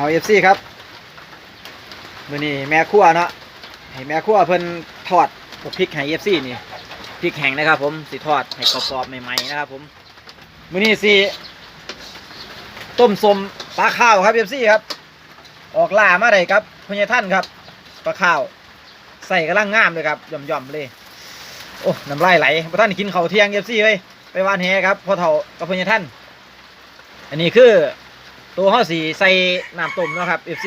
เอาเอฟซีครับมือนี้แม่ครัวเนาะให้แม่ครัวเพิ่นทอดพวกพริกให้เอฟซีนี่พริกแห้งนะครับ ผมสิทอดให้กรอบๆใหม่ๆนะครับ ผมมือนี้สิต้มสมปลาข้าวครับเอฟซีครับ ออกล่ามาได้ครับพญท่านครับปลาข้าว ใส่กระลังงามเลยครับย่อมๆเลยโอ้น้ำลายไหลพระท่านกินเข้าเที่ยงเอฟซีเลยไปวานแหครับพอเฒ่ากับพญท่าน อันนี้คือ ตัวข้อสีใส่น้ำต้มนะครับ FC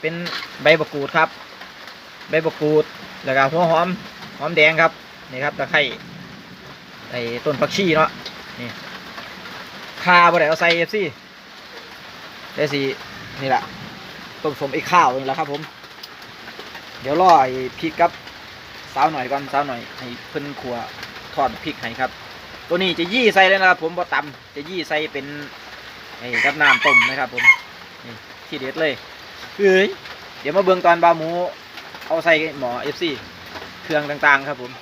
เป็นใบมะกรูดครับ ใบมะกรูดแล้วก็หัวหอมหอมแดงครับนี่ครับตะไคร้ไอ้ต้นผักชีเนาะนี่คาบ่ได้เอาใส่ FC ได้สีนี่แหละต้มสมไอ้ข้าวนี่แหละครับ ผม เดี๋ยวรอไอ้พริกกับสาวหน่อยก่อนสาวหน่อยให้เพิ่นขัวทอดพริกให้ครับ ตัวนี้จะยี่ใส่เลยนะครับ ผมบ่ตำจะยี่ใส่เป็น นี่กับน้ำต้มนะครับผมนี่ที่เด็ดเลยเอ้ยเดี๋ยวมาเบิ่งตอนบาหมู เอาใส่หมอ FC เครื่องต่างๆ ครับผม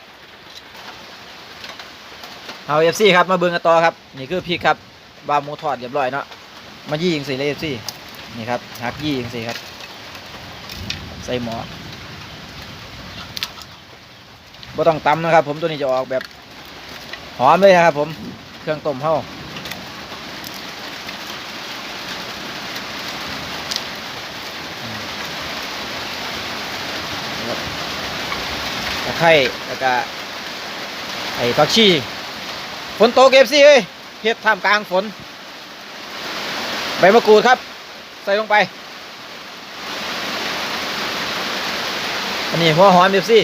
เอา FC ครับมาเบิ่งกันต่อครับ นี่คือพริกครับบาหมูทอดเรียบร้อยเนาะมายี่ยิงสิเลย FC นี่ครับหักยี่ยิงสิครับ ใส่หมอบ่ต้องตำนะครับ ผมตัวนี้จะออกแบบหอมเลยนะครับผมเครื่องต้มเฮา ไคร้แล้วก็ไอ้ผักชีฝนตกเอฟซีเอ้ยเฮ็ดท่ามกลางฝน ใบมะกรูดครับ ใส่ลงไป อันนี้หัวหอมเอฟซี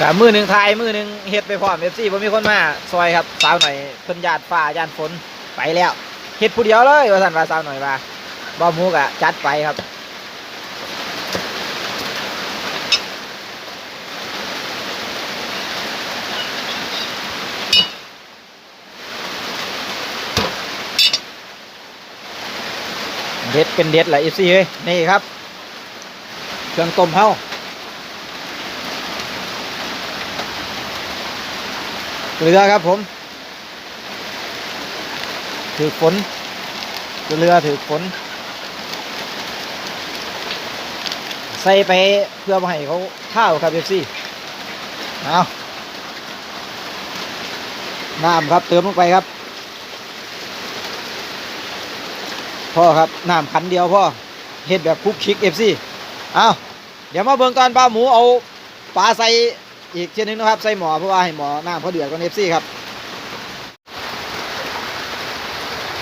กับมือหนึ่งทายมือหนึ่งเฮ็ดไปพร้อมเอฟซีผมมีคนมาซอยครับสาวหน่อยเพิ่นญาติฟ้าญาติฝนไปแล้ว เฮ็ดผู้เดียวเลยว่าสันว่าสาวหน่อยว่าบ่หมูกะจัดไปครับเด็ดเป็นเด็ดแหละอีซี่เฮ้ยนี่ครับเครื่องต้มเฮาเกลือครับผม ถือฝนเรือถือฝนใส่ไปเพื่อมาให้เขาข้าวครับเอฟซีเอาน้ำครับเติมลงไปครับ พ่อครับน้ำขันเดียวพ่อเฮ็ดแบบคุกคิกเอฟซีเอาเดี๋ยวมาเบิ่งตอนปลาหมูเอาปลาใส่อีกเช่นนึงนะครับ ใส่หมอเพราะว่าให้หมอน้ำเขาเดือดก่อนเอฟซีครับ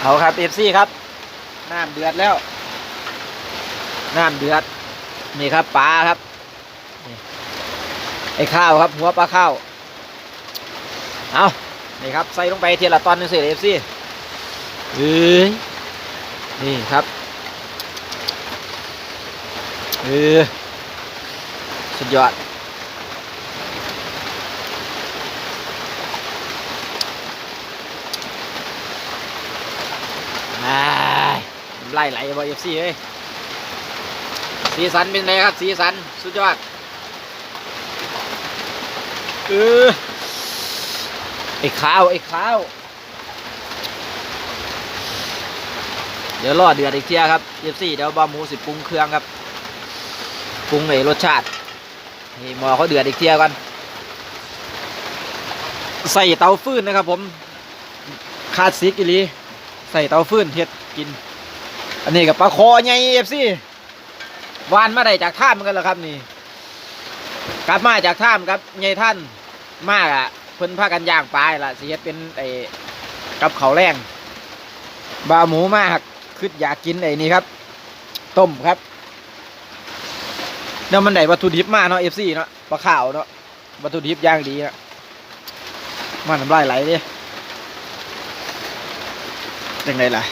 เอาครับเอฟซีครับน้ำเดือดแล้วน้ำเดือดนี่ครับปลาครับนี่ไอ้ข้าวครับหัวปลาข้าวเอานี่ครับใส่ลงไปทีละตอนหนึงสิเอฟซีเอ้ยนี่ครับเออสุดยอด อ่าน้ำ ไล่ไหลบอเอฟซีเอ้ยสีสันเป็นไงครับ สีสัน สุดยอดเออไอ้ข้าว ไอ้ข้าว เดี๋ยวรอเดือดอีกเที่ยครับเอฟซีเดี๋ยวบาหมูสิปรุงเครื่องครับปรุงไอ้รสชาตินี่หมอเขาเดือดอีกเที่ยกันใส่เตาฟืนนะครับผมคาสสิกอีลี ใส่เตาฟืนเฮ็ดกิน อันนี้กับปลาคอใหญ่เอฟซีวานมาได้จากท่ามกันแล้วครับนี่กลับมาจากท่ามครับใหญ่ท่านมากอะเพิ่นพากันย่างปลาละสิเฮ็ดเป็นไอ้กับเขาแรงบาหมูมากคืออยากกินไอ้นี่ครับ ต้มครับเดี๋ยมันได้วัตถุดิบมากเนาะเอฟซีเนาะปลาข่าวเนาะวัตถุดิบย่างดีนะมันน้ำลายไหลเดิยั งไงล่ะ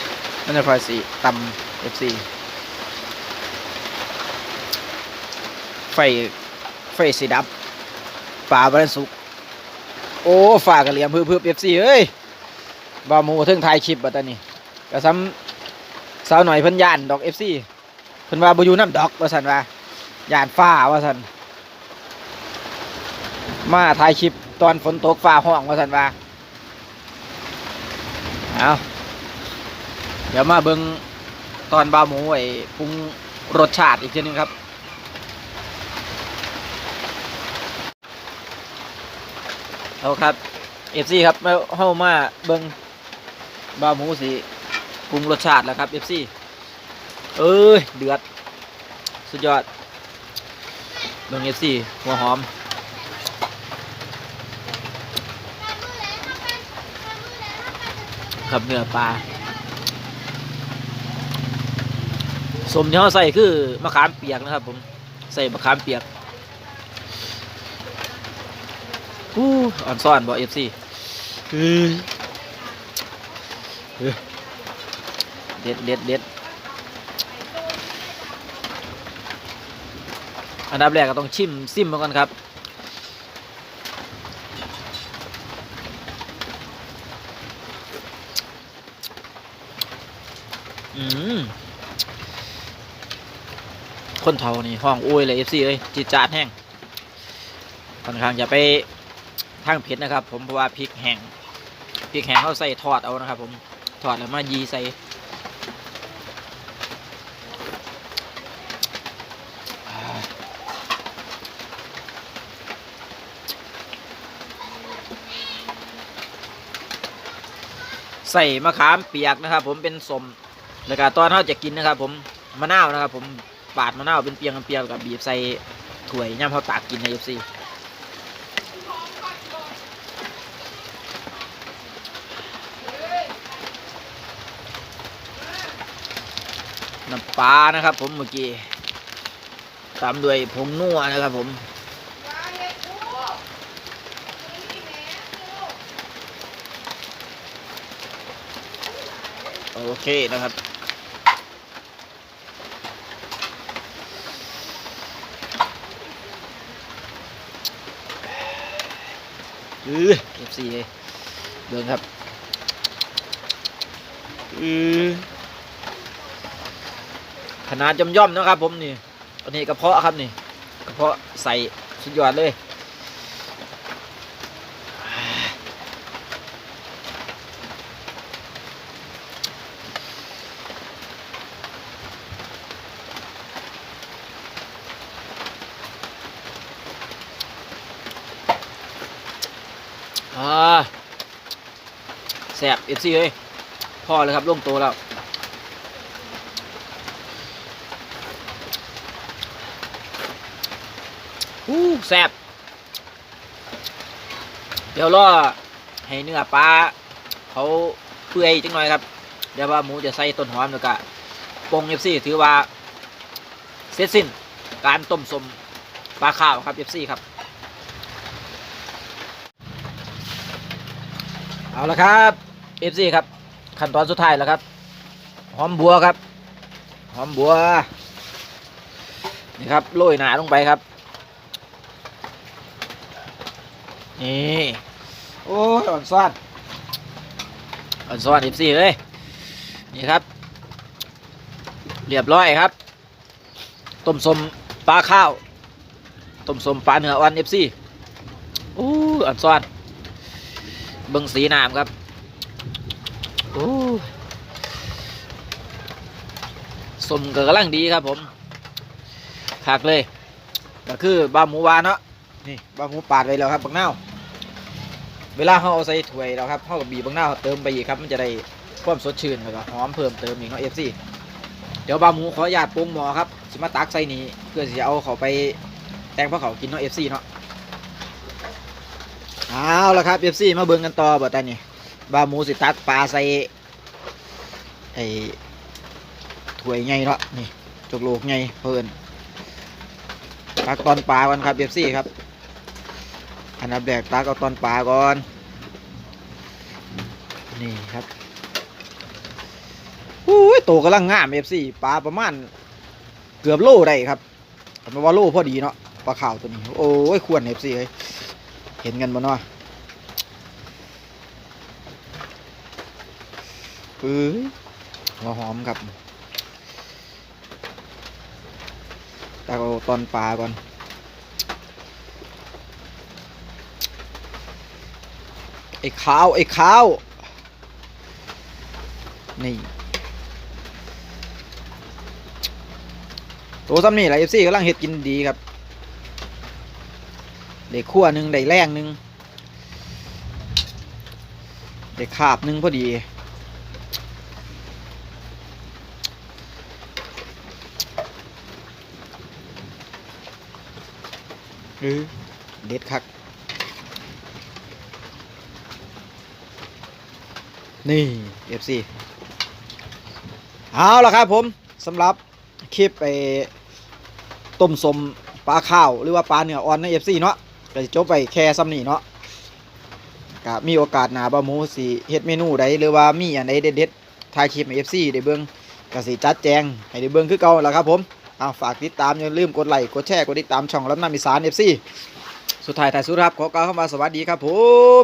นั่นจะพอสีตำเอฟซีไฟ ไฟสีดับป่าบริสุก โอ้ฝ่ากระเหลี่ยมเพื่อเพื่อเอฟซีเอ้ยบาหมูเทิงถ่ายคลิปบัตอนนี้กระซ้ำสาวหน่อยพิ่นยานดอกเอฟซีเพิ่นว่าบอยู่น้ำดอกว่าสันว่ายานฟ้าว่าสันมาถ่ายคลิปตอนฝนตกฟ้าห้องว่าสันว่าเอา เดี๋ยวมาเบิงตอนบาหมูไอ้ปรุงรสชาติอีกทีหนึงครับ เอาครับเอฟซีครับมาเข้ามาเบิงบาหมูสิปรุงรสชาติแล้วครับเอฟซีเอ้ยเดือด สุดยอดเบิงเอฟซีหัวหอมครับเนื้อปลา สมที่เขาใส่คือมะขามเปียกนะครับ ผมใส่มะขามเปียกอู้อ่อนซ่อนบอเอฟซีเด็ดเด็ดเด็ดอันดับแรกก็ต้องชิมซิมมาก่อนครับ อืม คนเท่านี่ห้องอุ้ยเลยเอฟซีเอ้ยจิตจาดแห้งค่อนข้างจะไปทางเผ็ดนะครับ ผมเพราะว่าพริกแห้งพริกแห้งเขาใส่ทอดเอานะครับผมทอดแล้วมายีใส่ใส่มะขามเปียกนะครับ ผมเป็นสมแล้วก็ตอนเขาจะกินนะครับ ผมมะนาวนะครับ ผม ปาดมะนาวเป็นเปียงเปียงกับบีบใส่ถ้วยย่ำเขาตากกินในเอฟซีน้ำปลานะครับ ผมเมื่อกี้ตามด้วยผงนัวนะครับผมโอเคนะครับ อือเอฟซีเลยเดินครับอือขนาดย่อมๆนะครับผมนี่อันนี้กระเพาะครับนี่กระเพาะใส่สุดยอดเลย อ่า แสบเอฟซีเลยพอเลยครับลงตัวแล้วอู้แสบเดี๋ยวรอให้เนื้อปลาเขาเปื่อยจังหน่อยครับ เดี๋ยวว่าหมูจะใส่ต้นหอมแล้วก็ปงเอฟซีถือว่าเสร็จสิ้นการต้มสมปลาข้าวครับเอฟซีครับ เอาละครับ เอฟซีครับ ขั้นตอนสุดท้ายแล้วครับ หอมบัวครับ หอมบัว นี่ครับโรยหนาลงไปครับ นี่โอ้ยอ่อนซ่อนอ่อนซ่อนเอฟซีเลย นี่ครับ เรียบร้อยครับ ต้มสมปลาข้าว ต้มสมปลาเนื้ออ่อนเอฟซีโอ้อ่อนซ่อนเบิ้งสีน้ำครับ โอ้ สมก็กำลังดีครับผมคักเลย ก็คือบาหมูวานเนาะนี่บาหมูปาดไว้แล้วครับบักนาวเวลาเขาเอาใส่ถ้วยแล้วครับเขากับบีบบักนาเติมไปอีกครับ มันจะได้ความสดชื่นแล้วก็หอมเพิ่มเติมอีกเนาะเอฟซีเดี๋ยวบาหมูขออนุญาตปรุงหมอครับสิมาตักใส่นี้เพื่อจะเอาเขาไปแต่งพวกเขากินเนาะเอฟซีเนาะเอาละครับเอฟซีมาเบิ่งกันต่อบ่ตอนนี้บาหมูสิตักปลาใส่ไอ้ วยใหญ่เนาะนี่จกโลกใหญ่เพิ่นตักตอนปลาก่อนครับเอฟซีครับ อันดับแรกตักเอาตอนปลาก่อน นี่ครับอุ้ยโตกำลังงามเอฟซีปลาประมาณเกือบโลได้ครับมันว่าโลพอดีเนาะปลาขาวตัวนี้ โอ้ยควรเอฟซีเลยเห็นกันบ่เนาะปื้ยหัวหอมครับ ตาเอาตอนปลาก่อนไอ้ขาวไอ้ขาวนี่ตัวซ้ำนี่แหละเอฟซีกำลังเห็ดกินดีครับได้ขั้วหนึ่งได้แรงหนึ่งได้คาบหนึ่งพอดี หรือเด็ดคัก นี่ FC เอาละครับผมสำหรับคลิปไปต้มสมปลาข้าว หรือว่าปลาเนื้ออ่อนใน FC เนาะก็จะจบไปแค่ซ้ำนี่เนาะก็มีโอกาสหนาบะหมูสิเฮ็ดเมนูใดหรือว่ามีอันใดเด็ดๆถ่ายคลิปให้ FC ได้เบิ่งก็สิจัดแจงให้ได้เบิ่งคือเก่าละครับผม เอาฝากติดตามอย่าลืมกดไลค์กดแชร์กดติดตามช่องลำน้ำอีสาน FC สุดท้ายท้ายสุดครับขอกล่าวคำว่าสวัสดีครับผม